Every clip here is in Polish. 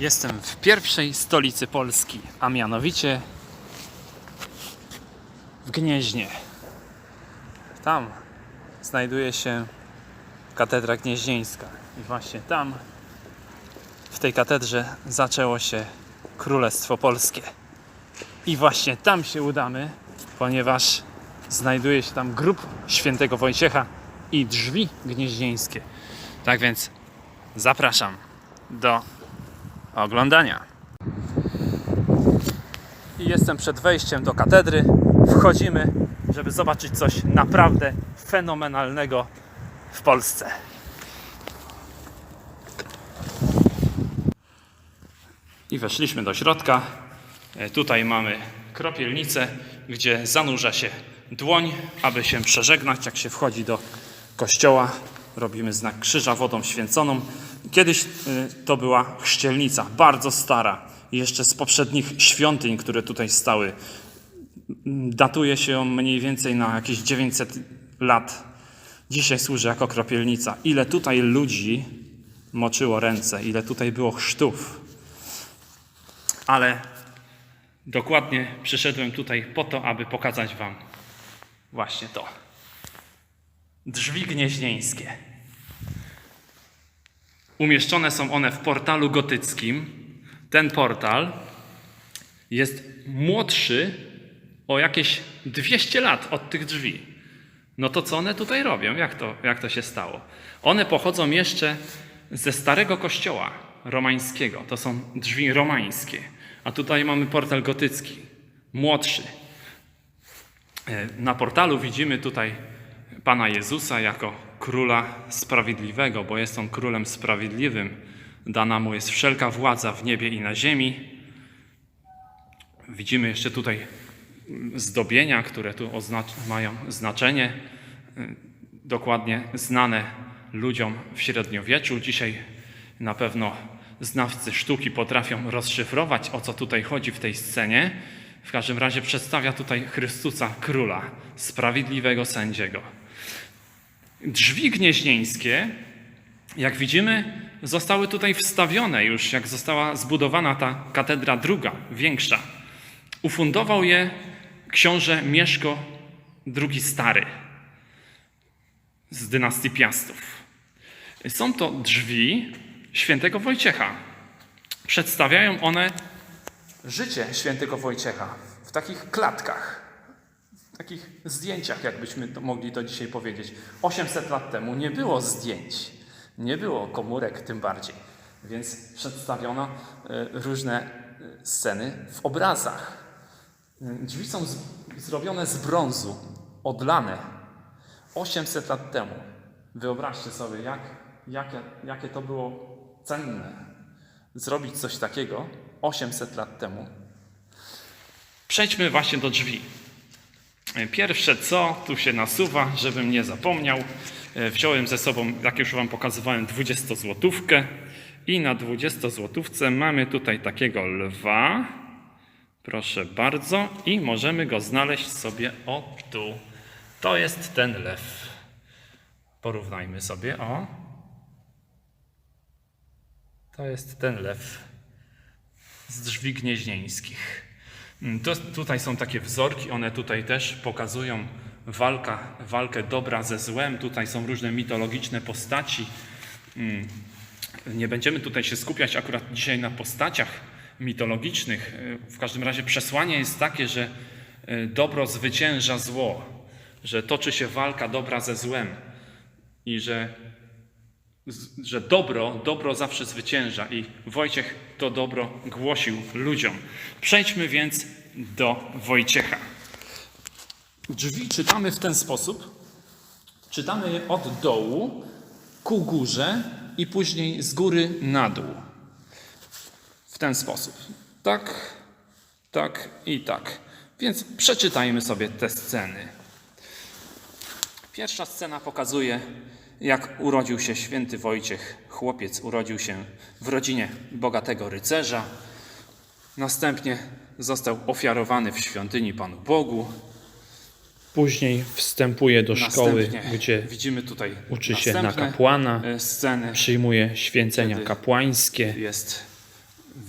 Jestem w pierwszej stolicy Polski, a mianowicie w Gnieźnie. Tam znajduje się katedra gnieźnieńska. I właśnie tam, w tej katedrze, zaczęło się Królestwo Polskie. I właśnie tam się udamy, ponieważ znajduje się tam grób świętego Wojciecha i drzwi gnieźnieńskie. Tak więc zapraszam do oglądania. I jestem przed wejściem do katedry. Wchodzimy, żeby zobaczyć coś naprawdę fenomenalnego w Polsce. I weszliśmy do środka. E, Tutaj mamy kropielnicę, gdzie zanurza się dłoń, aby się przeżegnać, jak się wchodzi do kościoła. Robimy znak krzyża wodą święconą. Kiedyś y, to była chrzcielnica, bardzo stara, jeszcze z poprzednich świątyń, które tutaj stały. Datuje się ją mniej więcej na jakieś 900 lat. Dzisiaj służy jako kropielnica. Ile tutaj ludzi moczyło ręce, ile tutaj było chrztów. Ale dokładnie przyszedłem tutaj po to, aby pokazać Wam właśnie to. Drzwi gnieźnieńskie. Umieszczone są one w portalu gotyckim. Ten portal jest młodszy o jakieś 200 lat od tych drzwi. No to co one tutaj robią? Jak to, jak to się stało? One pochodzą jeszcze ze starego kościoła romańskiego. To są drzwi romańskie. A tutaj mamy portal gotycki, młodszy. E, Na portalu widzimy tutaj Pana Jezusa jako króla sprawiedliwego, bo jest on królem sprawiedliwym. Dana mu jest wszelka władza w niebie i na ziemi. Widzimy jeszcze tutaj zdobienia, które tu mają znaczenie y, dokładnie znane ludziom w średniowieczu. Dzisiaj na pewno znawcy sztuki potrafią rozszyfrować, o co tutaj chodzi w tej scenie. W każdym razie przedstawia tutaj Chrystusa króla, sprawiedliwego sędziego. Drzwi gnieźnieńskie, jak widzimy, zostały tutaj wstawione już, jak została zbudowana ta katedra druga, większa. Ufundował je książę Mieszko II Stary z dynastii Piastów. Są to drzwi świętego Wojciecha. Przedstawiają one życie świętego Wojciecha w takich klatkach, takich zdjęciach, jakbyśmy to mogli to dzisiaj powiedzieć. 800 lat temu nie było zdjęć, nie było komórek tym bardziej, więc przedstawiono e, różne e, sceny w obrazach. Drzwi są z, zrobione z brązu, odlane 800 lat temu. Wyobraźcie sobie, jak, jakie, jakie to było cenne zrobić coś takiego 800 lat temu. Przejdźmy właśnie do drzwi. Pierwsze co tu się nasuwa, żebym nie zapomniał, e, wziąłem ze sobą, jak już Wam pokazywałem, 20 złotówkę i na 20 złotówce mamy tutaj takiego lwa. Proszę bardzo i możemy go znaleźć sobie o tu. To jest ten lew. Porównajmy sobie, o. To jest ten lew z drzwi gnieźnieńskich. Mm, To, tutaj są takie wzorki, one tutaj też pokazują walka, walkę dobra ze złem. Tutaj są różne mitologiczne postaci. Mm, Nie będziemy tutaj się skupiać akurat dzisiaj na postaciach mitologicznych. W każdym razie przesłanie jest takie, że e, dobro zwycięża zło, że toczy się walka dobra ze złem i że że dobro, dobro zawsze zwycięża i Wojciech to dobro głosił ludziom. Przejdźmy więc do Wojciecha. Drzwi czytamy w ten sposób. Czytamy je od dołu ku górze i później z góry na dół. W ten sposób. Tak, tak i tak. Więc przeczytajmy sobie te sceny. Pierwsza scena pokazuje, jak urodził się święty Wojciech. Chłopiec urodził się w rodzinie bogatego rycerza. Następnie został ofiarowany w świątyni Panu Bogu. Później wstępuje do szkoły, Następnie gdzie widzimy tutaj uczy się na kapłana, e, Sceny przyjmuje święcenia kapłańskie. jest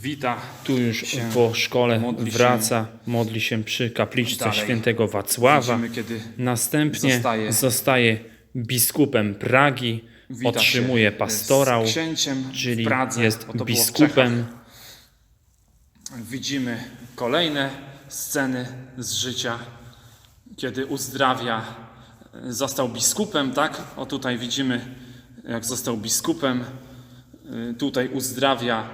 wita Tu już się po szkole modli się- wraca, modli się przy kapliczce Dalej. świętego Wacława. Widzimy, Następnie Zostaje- zostaje, biskupem Pragi, otrzymuje się pastorał, czyli Pradze, jest biskupem. Widzimy kolejne sceny z życia, kiedy uzdrawia, został biskupem, tak? O tutaj widzimy, jak został biskupem. Y, Tutaj uzdrawia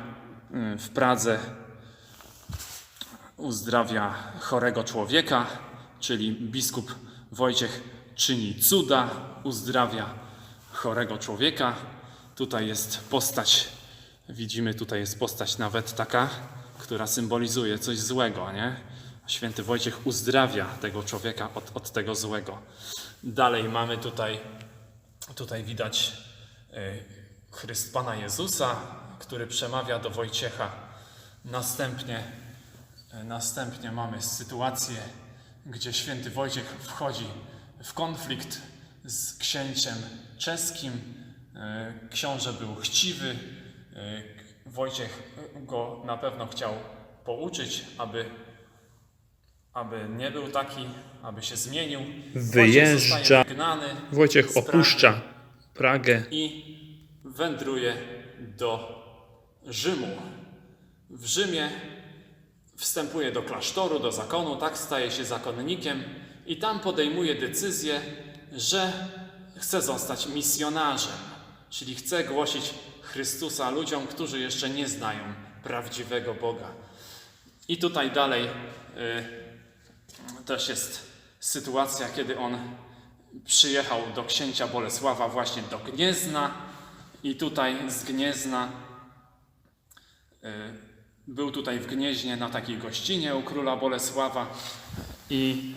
y, w Pradze, uzdrawia chorego człowieka, czyli biskup Wojciech czyni cuda, uzdrawia chorego człowieka. Tutaj jest postać, widzimy, tutaj jest postać nawet taka, która symbolizuje coś złego, nie? Święty Wojciech uzdrawia tego człowieka od, od tego złego. Dalej mamy tutaj, tutaj widać y, Chryst Pana Jezusa, który przemawia do Wojciecha. Następnie Następnie mamy sytuację, gdzie święty Wojciech wchodzi w konflikt z księciem czeskim. E, Książę był chciwy. Wojciech go na pewno chciał pouczyć, aby, aby nie był taki, aby się zmienił. Wojciech Wyjeżdża. Wojciech Pragi opuszcza Pragę. i wędruje do Rzymu. W Rzymie wstępuje do klasztoru, do zakonu, tak staje się zakonnikiem i tam podejmuje decyzję, że chce zostać misjonarzem, czyli chce głosić Chrystusa ludziom, którzy jeszcze nie znają prawdziwego Boga. I tutaj dalej y, też jest sytuacja, kiedy on przyjechał do księcia Bolesława właśnie do Gniezna i tutaj z Gniezna y, był tutaj w Gnieźnie na takiej gościnie u króla Bolesława i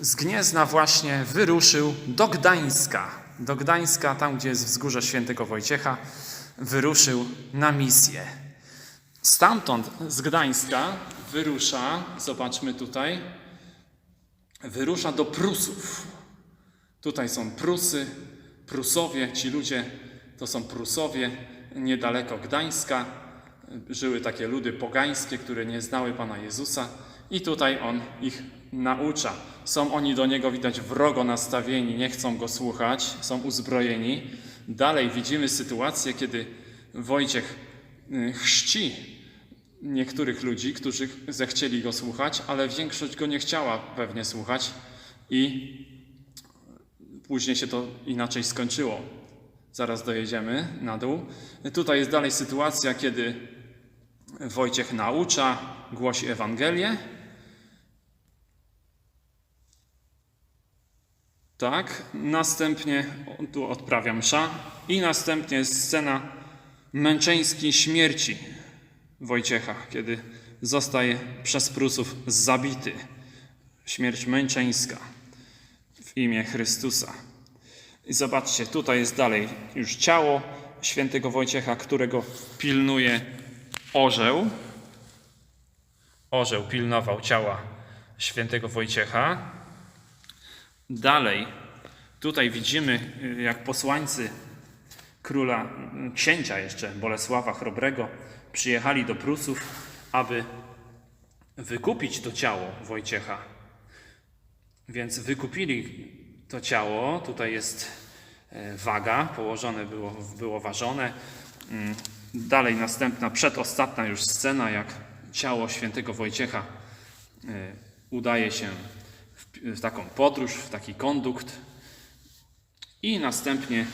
z Gniezna właśnie wyruszył do Gdańska. Do Gdańska, tam gdzie jest wzgórze świętego Wojciecha, wyruszył na misję. Stamtąd, z Gdańska, wyrusza, zobaczmy tutaj, wyrusza do Prusów. Tutaj są Prusy, Prusowie, ci ludzie to są Prusowie, niedaleko Gdańska. Żyły takie ludy pogańskie, które nie znały Pana Jezusa i tutaj On ich naucza. Są oni do Niego widać wrogo nastawieni, nie chcą Go słuchać, są uzbrojeni. Dalej widzimy sytuację, kiedy Wojciech y, chrzci niektórych ludzi, którzy zechcieli Go słuchać, ale większość Go nie chciała pewnie słuchać i Później się to inaczej skończyło. Zaraz dojedziemy na dół. Tutaj jest dalej sytuacja, kiedy Wojciech naucza, głosi Ewangelię. Tak, następnie tu odprawia msza i następnie jest scena męczeńskiej śmierci Wojciecha, kiedy zostaje przez Prusów zabity. Śmierć męczeńska w imię Chrystusa. I zobaczcie, tutaj jest dalej już ciało świętego Wojciecha, którego pilnuje orzeł. Orzeł pilnował ciała świętego Wojciecha. Dalej, tutaj widzimy, y, jak posłańcy króla, y, księcia jeszcze Bolesława Chrobrego przyjechali do Prusów, aby wykupić to ciało Wojciecha. Więc wykupili to ciało. Tutaj jest e, waga, położone było, było ważone. Mm, Dalej następna, przedostatnia już scena, jak ciało świętego Wojciecha udaje się w, taką podróż, w taki kondukt. I następnie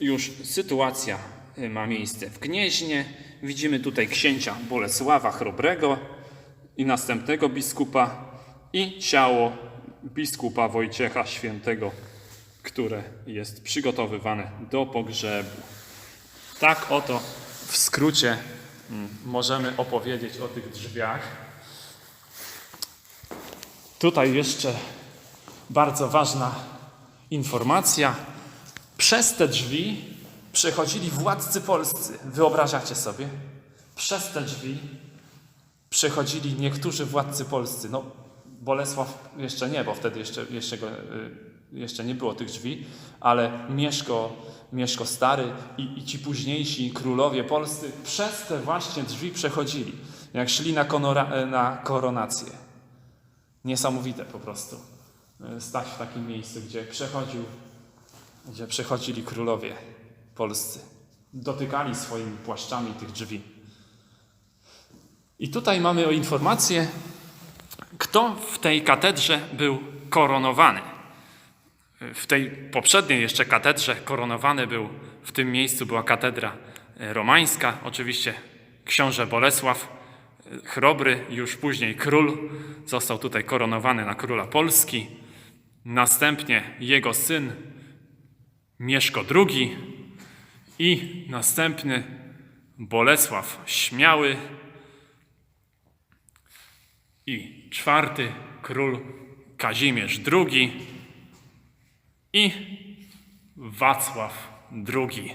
już sytuacja e, ma miejsce w Gnieźnie. Widzimy tutaj księcia Bolesława Chrobrego i następnego biskupa i ciało biskupa Wojciecha Świętego, które jest przygotowywane do pogrzebu. Tak oto w skrócie mm, możemy opowiedzieć o tych drzwiach. Tutaj jeszcze bardzo ważna informacja. Przez te drzwi przechodzili władcy polscy. Wyobrażacie sobie? Przez te drzwi przechodzili niektórzy władcy polscy. No, Bolesław jeszcze nie, bo wtedy jeszcze, jeszcze go y, jeszcze nie było tych drzwi, ale Mieszko, Mieszko Stary i, i ci późniejsi królowie polscy przez te właśnie drzwi przechodzili, jak szli na, konora, na koronację. Niesamowite po prostu. e, Stać w takim miejscu, gdzie przechodził, gdzie przechodzili królowie polscy. Dotykali swoimi płaszczami tych drzwi. I tutaj mamy o informację, kto w tej katedrze był koronowany. W tej poprzedniej jeszcze katedrze koronowany był, w tym miejscu była katedra e, romańska, oczywiście książę Bolesław e, Chrobry, już później król, został tutaj koronowany na króla Polski. Następnie jego syn Mieszko II i następny Bolesław Śmiały i czwarty król Kazimierz II i Wacław II.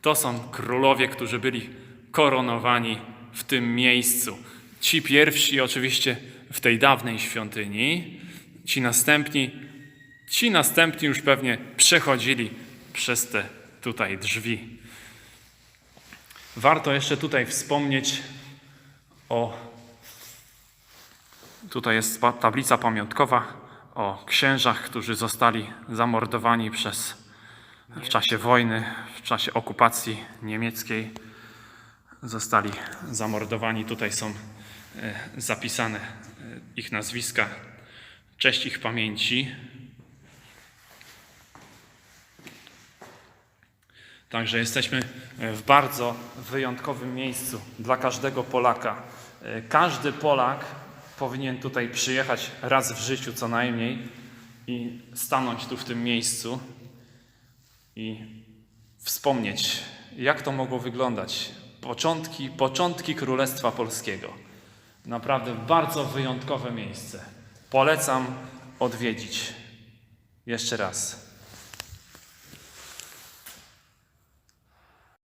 To są królowie, którzy byli koronowani w tym miejscu. Ci pierwsi oczywiście w tej dawnej świątyni, ci następni, ci następni już pewnie przechodzili przez te tutaj drzwi. Warto jeszcze tutaj wspomnieć o Tutaj jest tablica pamiątkowa o księżach, którzy zostali zamordowani przez w czasie wojny, w czasie okupacji niemieckiej. Zostali zamordowani. Tutaj są e, zapisane e, ich nazwiska. Cześć ich pamięci. Także jesteśmy w bardzo wyjątkowym miejscu dla każdego Polaka. E, Każdy Polak powinien tutaj przyjechać raz w życiu co najmniej i stanąć tu w tym miejscu i wspomnieć, jak to mogło wyglądać. Początki, początki Królestwa Polskiego. Naprawdę bardzo wyjątkowe miejsce. Polecam odwiedzić. Jeszcze raz.